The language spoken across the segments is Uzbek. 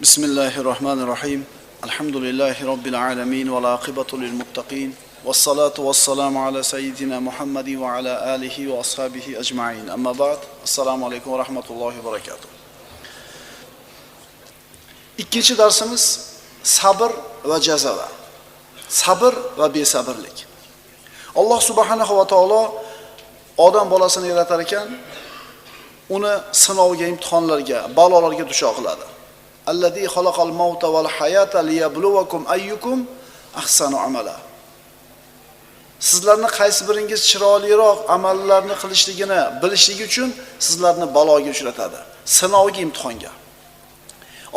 بسم الله الرحمن الرحيم الحمد لله رب العالمين والعاقبة للمتقين والصلاة والسلام على سيدنا محمد وعلى آله وأصحابه أجمعين أما بعد السلام عليكم ورحمة الله وبركاته ikkinchi darsimiz sabr va jazava sabr va besabrlik alloh subhanahu va taolo odam bolasini yaratar ekan uni sinovga imtihonlarga balolarga duchor qiladi allazi xalaqal mauta val hayata liyabluwakum ayyukum ahsanu amala sizlarni qaysi biringiz chiroyliroq amallarni qilishligini bilishligi uchun sizlarni baloga uchratadi. Sinovga imtihonga.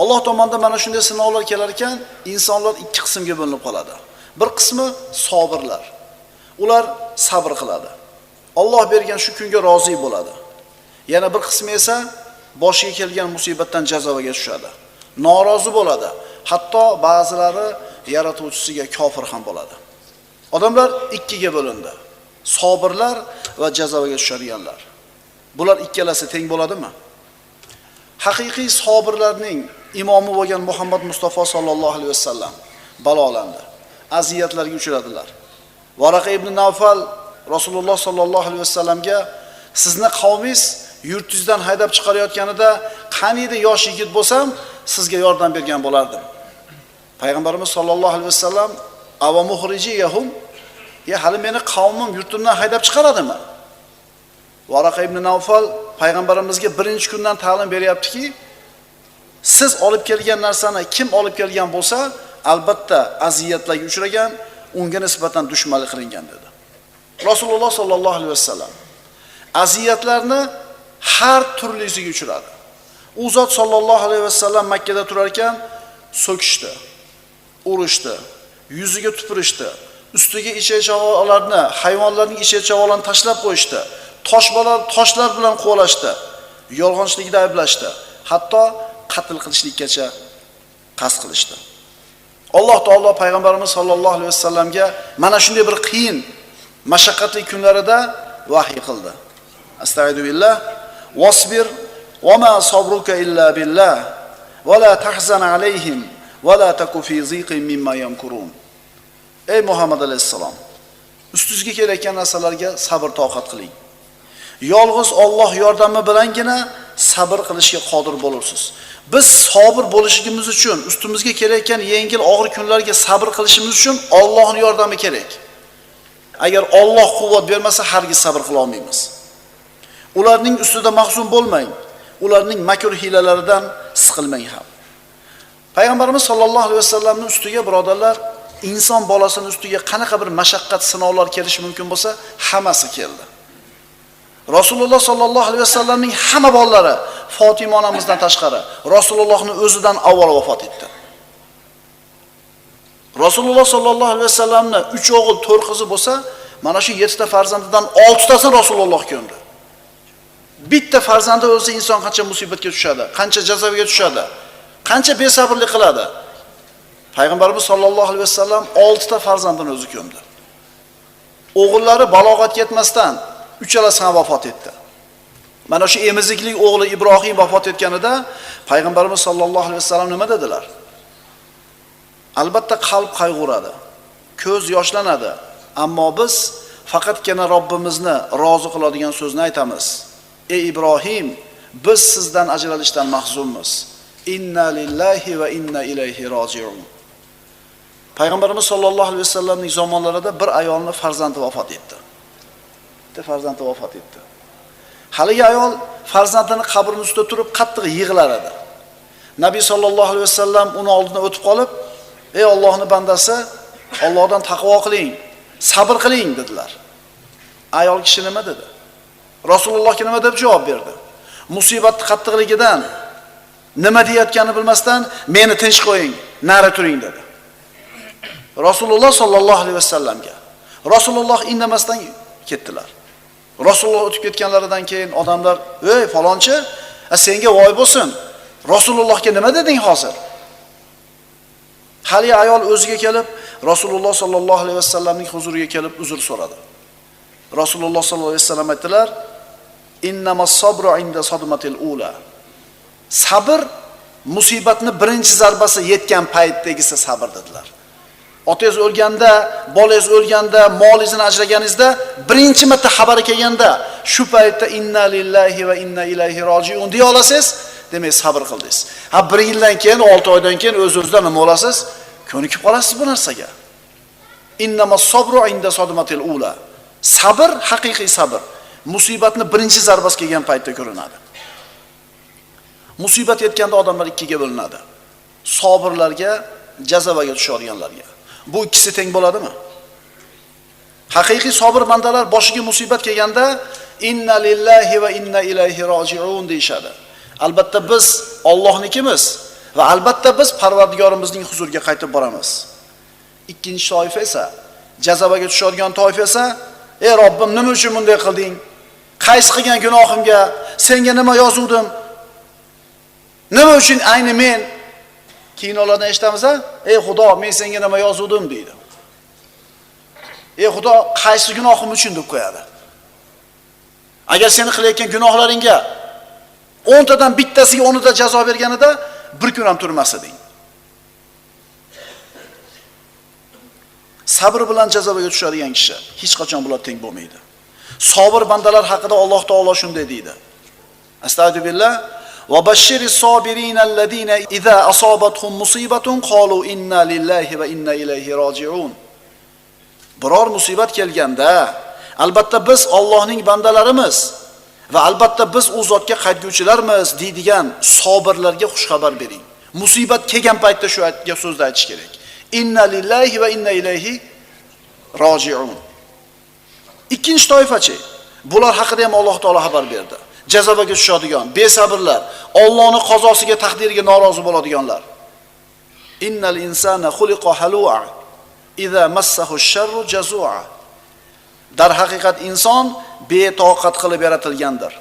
Alloh tomonidan mana shunday sinovlar kelar ekan insonlar ikki qismga bo'linib qoladi. Bir qismi sobirlar ular sabr qiladi. Olloh bergan shu kunga rozi bo'ladi. Yana bir qismi esa boshiga kelgan musibatdan jazoga tushadi. Norozi bo'ladi. Hatto ba'zilari yaratuvchisiga kofir ham bo'ladi. Odamlar ikkiga bo'lindi. Sobirlar va jazoga tushadiganlar. Bular ikkalasi teng bo'ladimi? Haqiqiy sobirlarning imomi bo'lgan muhammad mustafa sollallohu alayhi vasallam balolandi aziyatlarga uchradilar. Varaqa ibn navfal rasululloh sollallohu alayhi vasallamga sizni qavmingiz yurtingizdan haydab chiqarayotganida qaniydi yosh yigit bo'lsam sizga yordam bergan bo'lardim. Payg'ambarimiz sollallohu alayhi vasallam avamuhrijiyahum ya hali meni qavmim yurtimdan haydab chiqaradimi? Varaqa ibn navfal payg'ambarimizga birinchi kundan ta'lim beryaptiki siz olib kelgan narsani kim olib kelgan bo'lsa albatta aziyatlarga uchragan unga nisbatan dushmanlik qilingan dedi. Rasululloh sollallohu alayhi vasallam aziyatlarni har turlisiga uchradi u zot sollallohu alayhi vasallam makkada turar ekan so'kishdi urishdi yuziga tupurishdi ustiga ichak chavolarni hayvonlarning ichak chavolarini tashlab qo'yishdi toshbalar toshlar bilan quvlashdi yolg'onchilikda ayblashdi hatto qatl qilishlikkacha qasd qilishdi. Alloh taolo payg'ambarimiz sollallohu alayhi vasallamga mana shunday bir qiyin mashaqqatli kunlarida vahiy qildi. Astag'du vasbir وما صبرك إلا بالله ولا تحزن عليهم ولا تك في ضيق مما يمكرون ey muhammad alayhissalom ustingizga kelayotgan narsalarga sabr toqat qiling yolg'iz Alloh yordami bilangina sabr qilishga qodir bo'lursiz biz sabr bo'lishimiz uchun ustimizga kelayotgan yengil og'ir kunlarga sabr qilishimiz uchun Allohning yordami kerak agar Alloh quvvat bermasa hargiz sabr qila olmaymiz ularning ustida mahzun bo'lmang Ularning makr hiylalaridan siqilmang ham. Payg'ambarimiz sollallohu alayhi vasallamning ustiga birodarlar inson bolasini ustiga qanaqa bir mashaqqat sinovlar kelishi mumkin bo'lsa hammasi keldi. Rasululloh sollallohu alayhi vasallamning hamma bolalari fotima onamizdan tashqari rasulullohni o'zidan avval vafot etdi. Rasululloh sollallohu alayhi vasallamni uch o'g'il to'rt qizi bo'lsa mana shu yettita farzandidan oltitasini rasululloh ko'ndi. Bitta farzandi o'lsa inson qancha musibatga tushadi qancha jazoga tushadi qancha besabrlik qiladi. Payg'ambarimiz sollallohu alayhi vasallam oltita farzandini o'zi ko'mdi. O'g'illari balog'atga yetmasdan uchalasi ham vafot etdi. Mana shu emiziklik o'g'li ibrohim vafot etganida payg'ambarimiz sollallohu alayhi vasallam nima dedilar? Albatta qalb qayg'uradi ko'z yoshlanadi ammo biz faqatgina robbimizni rozi qiladigan so'zni aytamiz. Ey ibrohim biz sizdan ajralishdan mahzunmiz. Inna lillahi va inna ilayhi rojiun. Payg'ambarimiz sollallohu alayhi vasallamning zamonlarida bir ayolni farzandi vafot etdi. Bitta farzandi vafot etdi. Haligi ayol farzandini qabrini ustida turib qattiq yig'lar edi. Nabiy sollallohu alayhi vasallam uni oldidan o'tib qolib ey ollohni bandasi ollohdan taqvo qiling sabr qiling dedilar. Ayol kishi nima dedi? Rasulullohga nima deb javob berdi? Musibatni qattiqligidan nima deyayotganini bilmasdan meni tinch qo'ying nari turing dedi. Rasululloh sollallohu alayhi vasallamga rasululloh indamasdan ketdilar. Rasululloh o'tib ketganlaridan keyin odamlar ey falonchi senga voy bo'lsin. Rasulullohga nima deding hozir? Haligi ayol o'ziga kelib rasululloh sollallohu alayhi vasallamning huzuriga kelib uzr so'radi. Rasululloh sollallohu alayhi vasallam aytdilar sabr musibatni birinchi zarbasi yetgan paytdagisi sabr dedilar. Otangiz o'lganda, bolangiz o'lganda, molingizni ajraganingizda birinchi marta xabari kelganda, shu paytda inna lillahi va inna ilayhi rojiun deya olasiz, demak sabr qildingiz. Ha bir yildan keyin, 6 oydan keyin o'z-o'zidan nima olasiz? Ko'nikib qolasiz bu narsaga. Innamas sabru inda ula. Sabr haqiqiy sabr. Musibatni birinchi zarbasi kelgan paytda ko'rinadi. Musibat yetganda odamlar ikkiga bo'linadi. Sobirlarga, jazabaga tushadiganlarga. Bu ikkisi teng bo'ladimi? Haqiqiy sobir bandalar boshiga musibat kelganda inna lillahi va inna ilayhi rojiun deyshadi. Albatta biz Allohnikimiz va albatta biz Parvardigorimizning huzuriga qaytib boramiz. Ikkinchi toifa esa jazabaga tushadigan toifa esa, "Ey Robbim, nima uchun bunday qilding? Qaysi qilgan gunohimga senga nima yozuvdim? Nima uchun ayni men kinolardan eshitamiz a? Ey Xudo, men senga nima yozuvdim deydi. Ey Xudo, qaysi gunohim uchun deb qo'yadi. Agar seni qilayotgan gunohlaringga 10 tadan bittasiga o'nida jazo berganida bir kun ham turmas eding. Sabr bilan jazoga tushadigan kishi hech qachon bular teng bo'lmaydi. Sabr bandalar haqida Alloh taolo shunday deydi. Astagfirullah va bashshiris sobirin allazina idza asabatuhum musibatun qalu inna lillahi va inna ilayhi roji'un. Biror musibat kelganda, albatta biz Allohning bandalarimiz va albatta biz u zotga qaytguvchilarmiz deydigan sobirlarga xushxabar bering. Musibat kelgan paytda shu so'zni aytish kerak. Inna lillahi va inna ilayhi roji'un. Ikkinchi toifachi. Bular haqida ham Alloh taolo xabar berdi. Jazobaga tushadigan, besabrlar, Allohning qazosiga, taqdiriga norozi bo'ladiganlar. Innal insana xuliqa halu'a idza massahu sharru jazua. Dar haqiqat inson betoqat qilib yaratilgandir.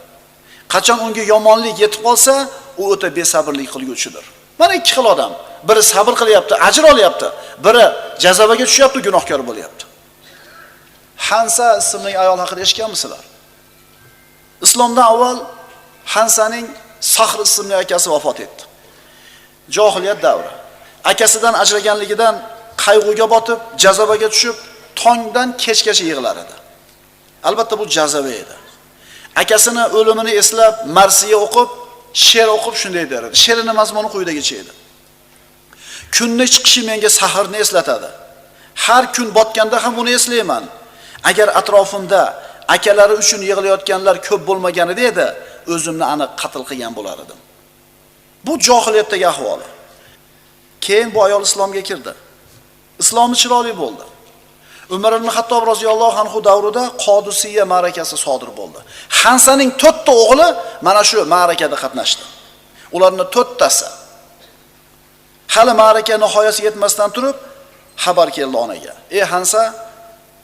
Qachon unga yomonlik yetib qolsa, u o'ta besabrlik qilguvchidir. Mana ikki xil odam. Biri sabr qilyapti, ajr olyapti, biri jazobaga tushyapti, gunohkor bo'lyapti. Hansa ismli ayol haqida eshitganmisizlar? Islomdan avval Hansaning Sahr ismli akasi vafot etdi. Jahiliyat davri. Akasidan ajraganligidan qayg'uga botib, jazobaga tushib, tongdan kechgacha yig'lar edi. Albatta bu jazoba edi. Akasini o'limini eslab, marsiya o'qib, she'r o'qib shunday der edi. She'rining mazmuni quyidagicha edi. Kunni chiqishi menga sahrni eslatadi. Har kun botganda ham uni eslayman. Agar atrofimda akalari uchun yig'layotganlar ko'p bo'lmaganida edi, o'zimni aniq qatl qilgan bo'lar edim. Bu johiliyatdagi ahvoli. Keyin bu ayol islomga kirdi. Islomi chiroyli bo'ldi. Umar ibn Hattob roziyallohu anhu davrida Qodisiya ma'rakasi sodir bo'ldi. Hansaning 4 ta o'g'li mana shu ma'rakada qatnashdi. Ularning 4 tasi hali ma'raka nihoyasiga yetmasdan turib xabar keldi onaga. "Ey Hansa,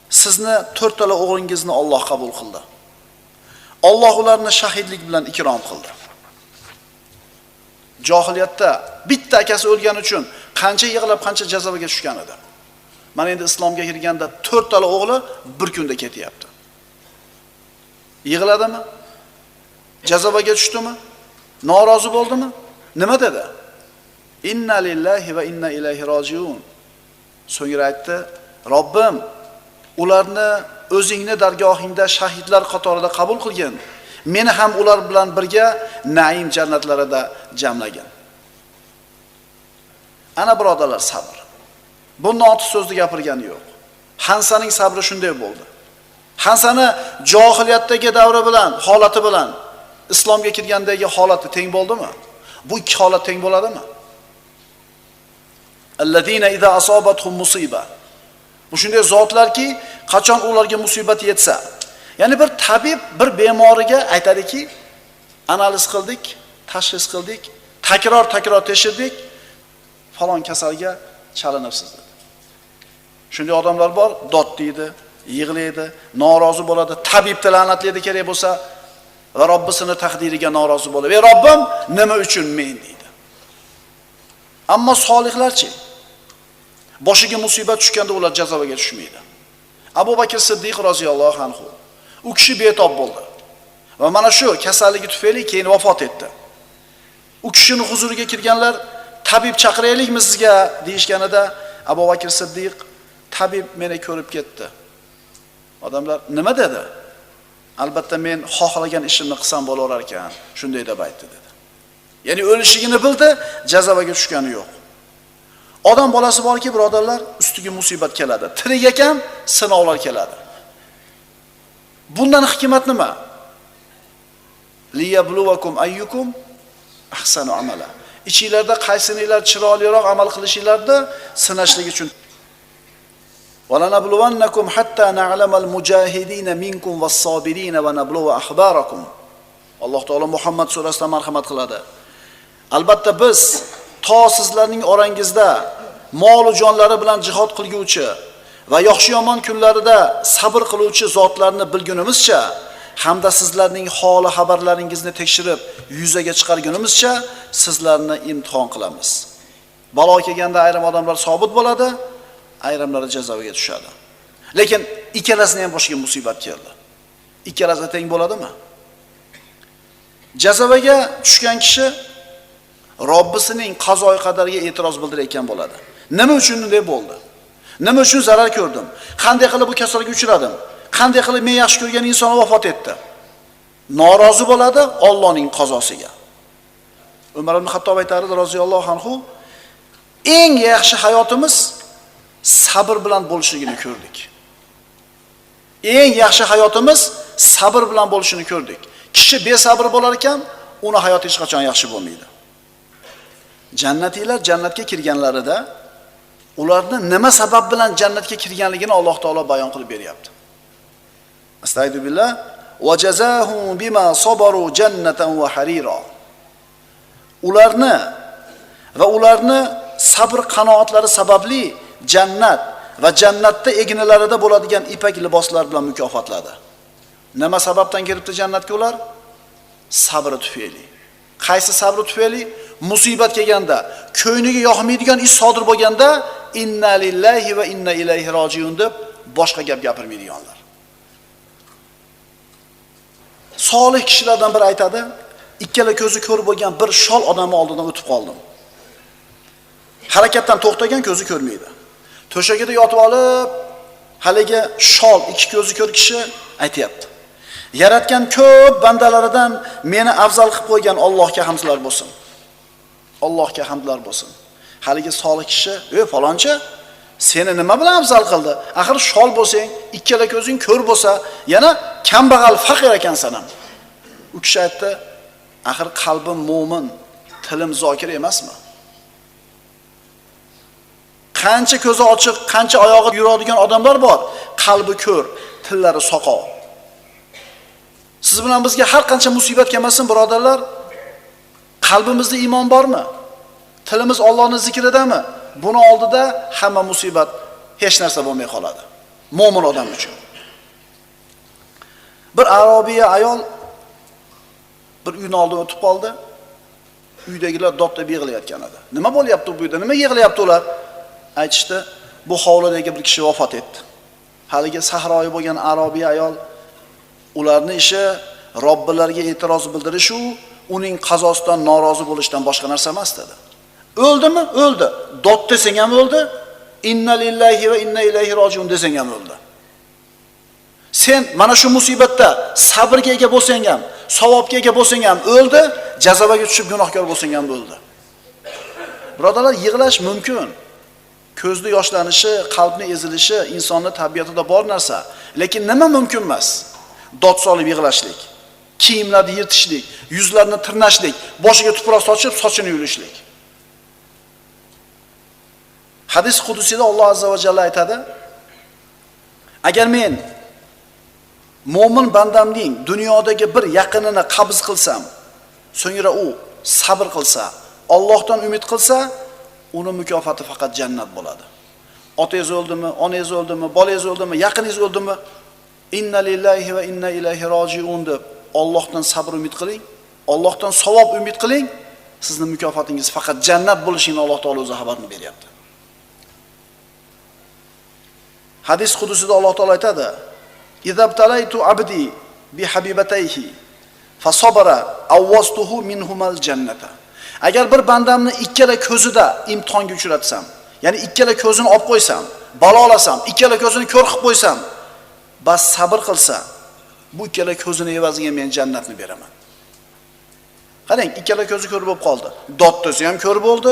sizni 4 tala o'g'lingizni Alloh qabul qildi. Alloh ularni shahidlik bilan ikrom qildi." Johiliyatda bitta akasi o'lgani uchun qancha yig'lab, qancha jazoga tushgan edi. Mana endi islomga kirganda 4 tala o'g'li bir kunda ketyapti. Yig'ladimi? Jazobaga tushdimi? Norozi bo'ldimi? Nima dedi? Inna lillahi va inna ilayhi rojiun. So'ngra aytdi: "Robbim, ularni o'zingni dargohingda shahidlar qatorida qabul qilgin. Meni ham ular bilan birga naim jannatlarida jamlagin." Ana birodarlar sabr. Bundan ortiq so'zni gapirgani yo'q. Hansaning sabri shunday bo'ldi. Hansani johiliyatdagi davri bilan, holati bilan islomga kirgandagi holati teng bo'ldimi? Bu ikki holat teng bo'ladimi? Allazina idza asabatuhum musiba. Bu shunday zotlarki, qachon ularga musibat yetsa, ya'ni bir tabib bir bemoriga aytadiki, analiz qildik, tashxis qildik, takror-takror tekshirdik, falon kasalga chalinibsiz dedi. Shunday odamlar bor, dod deydi, yig'laydi, norozi bo'ladi, tabibni la'natlaydi kerak bo'lsa va Robbisini taqdiriga norozi bo'ladi. "Ey Robbim, nima uchun men?" deydi. Ammo solihlarchi boshiga musibat tushganda ular jazovaga tushmaydi. Abu Bakr Siddiq roziyallohu anhu u kishi betob bo'ldi. Va mana shu kasalligi tufayli keyin vafot etdi. u kishini huzuriga kirganlar tabib chaqiraylikmi sizga deyishganida abu bakr siddiq tabib meni ko'rib ketdi odamlar nima dedi albatta men xohlagan ishimni qilsam bo'laverar ekan shunday deb aytdi dedi ya'ni o'lishligini bildi jazavaga tushgani yo'q odam bolasi borki birodarlar ustiga musibat keladi tirik ekan sinovlar keladi bundan hikmat nima liyabluvakum ayyukum ahsanu amala ichinglarda qaysininglar chiroyliroq amal qilishinglarni sinashlik uchun وَلَنَبْلُوَنَّكُمْ حَتَّى نَعْلَمَ الْمُجَاهِدِينَ مِنْكُمْ وَالصَّابِرِينَ وَنَبْلُوَ أَخْبَارَكُمْ Alloh taolo Muhammad surasida marhamat qiladi. Albatta biz to sizlarning orangizda mol jonlari bilan jihod qilguvchi va yaxshi yomon kunlarida sabr qiluvchi zotlarni bilgunimizcha hamda sizlarning holi xabarlaringizni tekshirib yuzaga chiqargunimizcha sizlarni imtihon qilamiz. Balo kelganda ayrim odamlar sobit bo'ladi, ayrimlari jazoga tushadi. Lekin ikkalasini ham boshiga musibat keldi. Ikkalasi teng bo'ladimi? Jazovaga tushgan kishi Robbisining qazoi qadariga e'tiroz bildirayotgan bo'ladi. Nima uchun bunday bo'ldi? Nima uchun zarar ko'rdim? Qanday qilib bu kasallikka uchradim? Qanday qilib men yaxshi ko'rgan inson vafot etdi? Norozi bo'ladi Allohning qazosiga. Umar ibn Xattob aytardi roziyallohu anhu, eng yaxshi hayotimiz sabr bilan bo'lishligini ko'rdik. Eng yaxshi hayotimiz sabr bilan bo'lishini ko'rdik. Kishi besabr bo'lar ekan, uni hayoti hech qachon yaxshi bo'lmaydi. Jannatiylar jannatga kirganlarida ularni nima sabab bilan jannatga kirganligini Alloh taolo bayon qilib beryapti. Astaydu billah va jazahum bima sabaru jannatan harira. Ularni va ularni sabr qanoatlari sababli jannat va jannatda egnilarida bo'ladigan ipak liboslar bilan mukofotladi. Nima sababdan kiribdi jannatga ular? Sabri tufayli. Qaysi sabri tufayli? Musibat kelganda, ko'yniga yoqmaydigan ish sodir bo'lganda, inna lillahi va inna ilayhi rojiun deb boshqa gap gapirmaydiganlar. Solih kishilardan biri aytadi, ikkala ko'zi ko'r bo'lgan bir shol odamni oldidan o'tib qoldim. Harakatdan to'xtagan ko'zi ko'rmaydi. To'shagida yotib olib, haligi shol ikki ko'zi ko'r kishi aytyapti Yaratgan ko'p bandalaridan meni afzal qilib qo'ygan Allohga hamdlar bo'lsin. Allohga hamdlar bo'lsin. Haligi solih kishi, "Ey falonchi, seni nima bilan afzal qildi? Axir shol bo'lsang, ikkala ko'zing ko'r bo'lsa, yana kambag'al faqir ekansan ham." U kishi aytdi, "Axir qalbim mo'min, tilim zokir emasmi?" Qancha ko'zi ochiq, qancha oyog'i yuradigan odamlar bor, qalbi ko'r, tillari soqov. Siz bilan bizga har qancha musibat kelmasin, birodarlar, qalbimizda iymon bormi? Tilimiz Allohning zikridami? Buni oldida hamma musibat hech narsa bo'lmay qoladi. Mo'min odam uchun. Bir arobiya ayol bir uyni oldidan o'tib qoldi. Uydagilar dod-deb yig'layotgan edi. Nima bo'lyapti bu uyda? Nima yig'layapti ular? Aytishdi, bu hovlidagi bir kishi vafot etdi. Haligi sahroyi bo'lgan arobiya ayol ularni ishi robbilarga e'tiroz bildirish u uning qazosidan norozi bo'lishdan boshqa narsa emas dedi. O'ldimi? O'ldi. Dod desang ham o'ldi. Inna lillahi va inna ilayhi rojiun desang ham o'ldi. Sen mana shu musibatda sabrga ega bo'lsang ham, savobga ega bo'lsang ham o'ldi, jazobaga tushib gunohkor bo'lsang ham o'ldi. Birodalar, yig'lash mumkin. Ko'zni yoshlanishi, qalbni ezilishi insonning tabiatida bor narsa, lekin nima mumkin emas? Dod solib yig'lashlik, kiyimlarni yirtishlik, yuzlarni tirnashlik, boshiga tuproq sochib, sochini yulishlik. Hadis qudusida Alloh azza va jalla aytadi: Agar men mo'min bandamning dunyodagi bir yaqinini qabz qilsam, so'ngra u sabr qilsa, Allohdan umid qilsa, uni mukofoti faqat jannat bo'ladi. Otangiz o'ldimi, onangiz o'ldimi, bolangiz o'ldimi, yaqiningiz o'ldimi? Inna lillahi va inna ilayhi rojiun deb Allohdan sabr umid qiling, Allohdan savob umid qiling. Sizning mukofotingiz faqat jannat bo'lishini Alloh taolo o'zi xabarini beryapti. Hadis qudusida Alloh taolo aytadi: "Idabtalaytu abdi bi habibatayhi fa sabara awwastuhu minhumal jannata." Agar bir bandamni ikkala ko'zida imtihonga uchratsam, ya'ni ikkala ko'zini olib qo'ysam, balolasam, ikkala ko'zini ko'r qilib qo'ysam, bas sabr qilsa, bu ikkala ko'zini evaziga men jannatni beraman. Qarang, ikkala ko'zi ko'r bo'lib qoldi. Dod desa ham ko'r bo'ldi,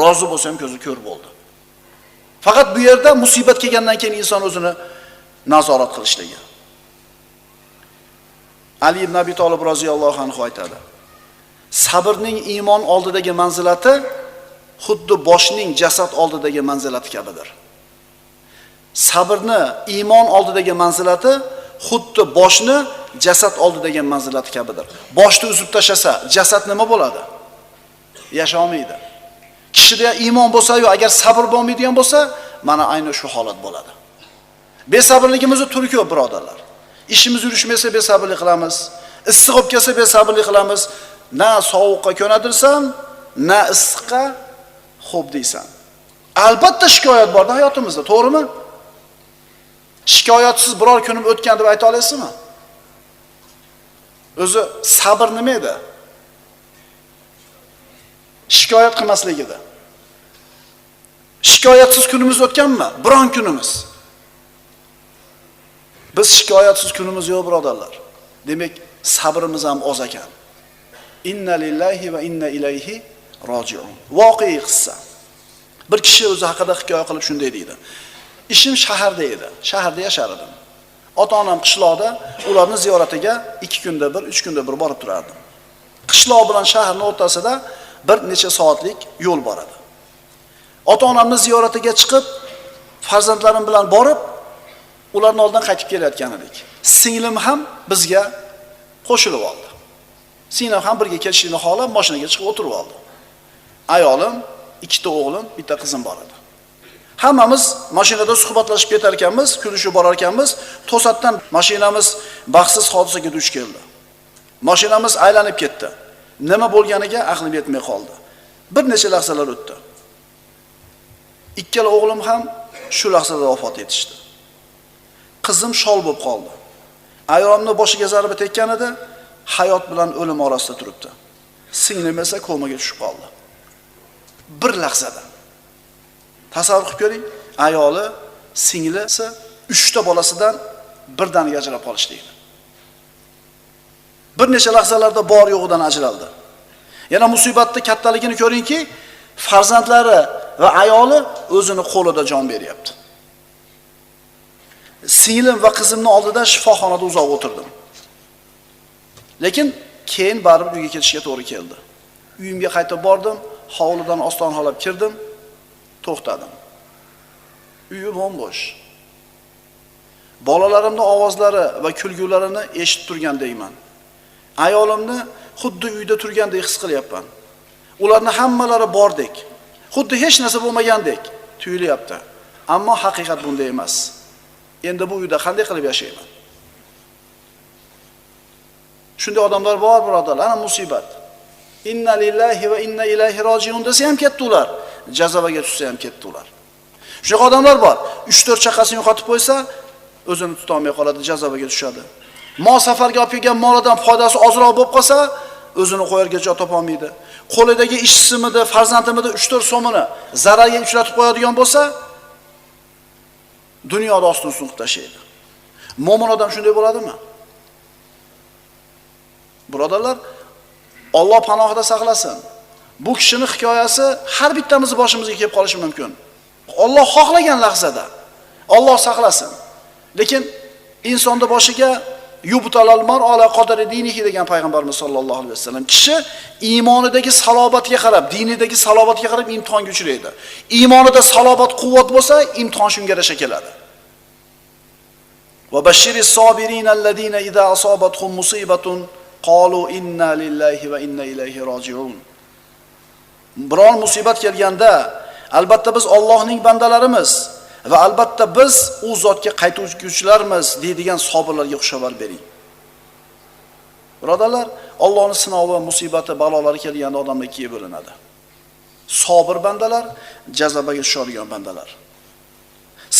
rozi bo'lsa ham ko'zi ko'r bo'ldi. Faqat bu yerda musibat kelgandan keyin inson o'zini nazorat qilishligi. Ali ibn Abi Talib roziyallohu anhu aytadi. Sabrning iymon oldidagi manzilati xuddi boshning jasad oldidagi manzilati kabidir. Sabrni iymon oldidagi manzilati xuddi boshni jasad oldidagi manzilati kabidir. Boshni uzib tashlasa, jasad nima bo'ladi? Yasholmaydi. Kishida iymon bo'lsa-yu, agar sabr bo'lmaydigan bo'lsa, mana ayni shu holat bo'ladi. besabrligimizni turi ko'p, birodarlar. Ishimiz yurishmasa besabrlik qilamiz. Issiq bo'lib kelsa besabrlik qilamiz. Na sovuqqa ko'nadirsan, na issiqqa xo'p deysan. Albatta shikoyat borda hayotimizda, to'g'rimi? Shikoyatsiz biror kunim o'tgan deb ayta olasizmi? O'zi sabr nima edi? Shikoyat qilmasligida. Shikoyatsiz kunimiz o'tganmi? Biron kunimiz. Biz shikoyatsiz kunimiz yo'q, birodarlar. Demak, sabrimiz ham oz ekan. Inna lillahi va inna ilayhi roji'un. Voqea qissa. Bir kishi o'zi haqida hikoya qilib shunday deydi. Ishim shaharda edi. Shaharda yashar edim. Ota-onam qishloqda, ularni ziyoratiga 2 kunda bir, 3 kunda bir borib turardim. Qishloq bilan shaharning o'rtasida bir necha soatlik yo'l boradi. Ota-onamni ziyoratiga chiqib, farzandlarim bilan borib, ularni oldidan qaytib kelayotgan edik. Singlim ham bizga qo'shilib oldi. Singlim ham birga kelishini xohlab mashinaga chiqib o'tirib oldi. Ayolim, ikkita o'g'lim, bitta qizim bor edi. Hammamiz mashinada suhbatlashib ketar ekanmiz, kulishib borar ekanmiz. To'satdan mashinamiz baxtsiz hodisaga duch keldi. Mashinamiz aylanib ketdi. Nima bo'lganiga aqlim yetmay qoldi. Bir necha lahzalar o'tdi. Ikkala o'g'lim ham shu lahzada vafot etishdi. Qizim shol bo'lib qoldi. Ayolimni boshiga zarba tekkan edi, hayot bilan o'lim orasida turibdi. Singlim esa komaga tushib qoldi. Bir lahzada. Tasavvur qilib ko'ring, ayoli, singlisi 3 ta bolasidan birdaniga ajrab qolishdi. Bir necha lahzalarda bor yo'g'idan ajraldi. Yana musibatni kattaligini ko'ringki, farzandlari va ayoli o'zini qo'lida jon beryapti. Singlim va qizimni oldida shifoxonada uzoq o'tirdim. Lekin keyin baribir uyga ketishga to'g'ri keldi. Uyimga qaytib bordim, hovlidan ostonxolab kirdim, to'xtadim. Uyi bo'sh. Bolalarimning ovozlari va kulgularini eshitib turgandekman Ayolimni xuddi uyda turgandek his qilyapman. Ularni hammalari bordek, xuddi hech narsa bo'lmagandek tuyulyapti. Ammo haqiqat bunday emas. Endi bu uyda qanday qilib yashayman? Shunday odamlar bor, birodarlar, ana musibat. Inna lillahi va inna ilayhi rojiun desa ham ketdi ular. jazavaga tushsa ham ketdi ular. Shunaqa odamlar bor. 3-4 chaqasini yo'qotib qo'ysa, o'zini tuta olmay qoladi, jazavaga tushadi. Mol safarga olib kelgan molidan foydasi ozroq bo'lib qolsa, o'zini qo'yarga joy topa olmaydi. Qo'lidagi ishchisimidi, farzandimidi 3-4 so'mini zararga uchratib qo'yadigan bo'lsa, dunyoda ostin sunqib tashlaydi. Mo'min odam shunday bo'ladimi? Birodarlar, Alloh panohida saqlasin. Bu kishining hikoyasi har bittamizni boshimizga kelib qolishi mumkin. Alloh xohlagan lahzada Alloh saqlasin. Lekin insonda boshiga yubtalal mar ala qadari dinihi degan payg'ambarimiz sollallohu alayhi vasallam kishi iymonidagi salobatga qarab, dinidagi salobatga qarab imtihonga uchraydi. Iymonida salobat quvvat bo'lsa, imtihon shunga yarasha keladi. Va bashiri sobirin alladina idza asabatuhum musibatun qalu inna lillahi va inna ilayhi rojiun. biror musibat kelganda, albatta biz Allohning bandalarimiz va albatta biz u zotga qaytuvchilarmiz deydigan sobirlarga xushxabar bering. Birodarlar, Allohning sinovi, musibati, balolari kelganda odamlar ikkiga bo'linadi. Sobir bandalar, jazobaga tushadigan bandalar.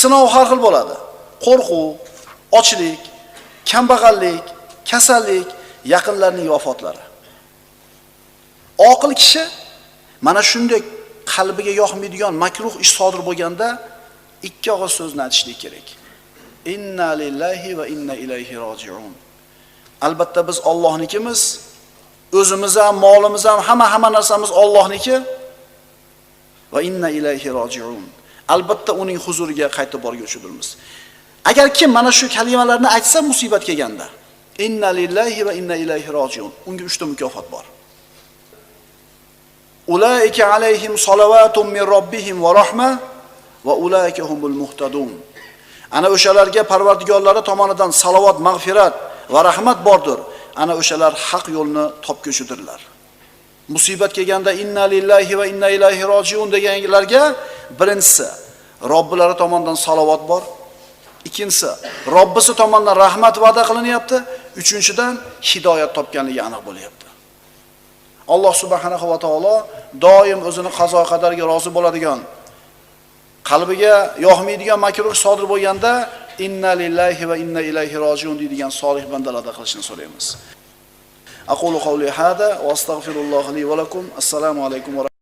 Sinov har xil bo'ladi. Qo'rquv, ochlik, kambag'allik, kasallik, yaqinlarning vafotlari. Oqil kishi Mana shunday qalbiga yoqmaydigan makruh ish sodir bo'lganda ikki og'iz so'zni aytishlik kerak. Inna lillahi va inna ilayhi roji'un. Albatta biz Allohnikimiz, o'zimiz ham, molimiz ham, hamma hamma narsamiz Allohniki va inna ilayhi roji'un. Albatta uning huzuriga qaytib borguvchidirmiz. Agar kim mana shu kalimalarni aytsa musibat kelganda, inna lillahi va inna ilayhi roji'un. Unga uchta mukofot bor. Ulaika alayhim salavatun min robbihim va rahma va ulayka humul muhtadun. Ana o'shalarga Parvardigorlari tomonidan salovat, mag'firat va rahmat bordir. Ana o'shalar haq yo'lni topguchidirlar. Musibat kelganda inna lillahi va inna ilayhi rojiun deganlarga birinchisi Robbilari tomonidan salovat bor. Ikkinchisi Robbisi tomonidan rahmat va'da qilinyapti. Uchinchidan hidoyat topganligi aniq bo'lyapti. Alloh subhanahu va taolo doim o'zini qazo qadariga rozi bo'ladigan qalbiga yoqmaydigan makruh sodir bo'lganda inna lillahi va inna ilayhi rojiun deydigan solih bandalarda qilishni so'raymiz. Aqulu qawli hada va astagfirulloh li va lakum. Assalomu alaykum va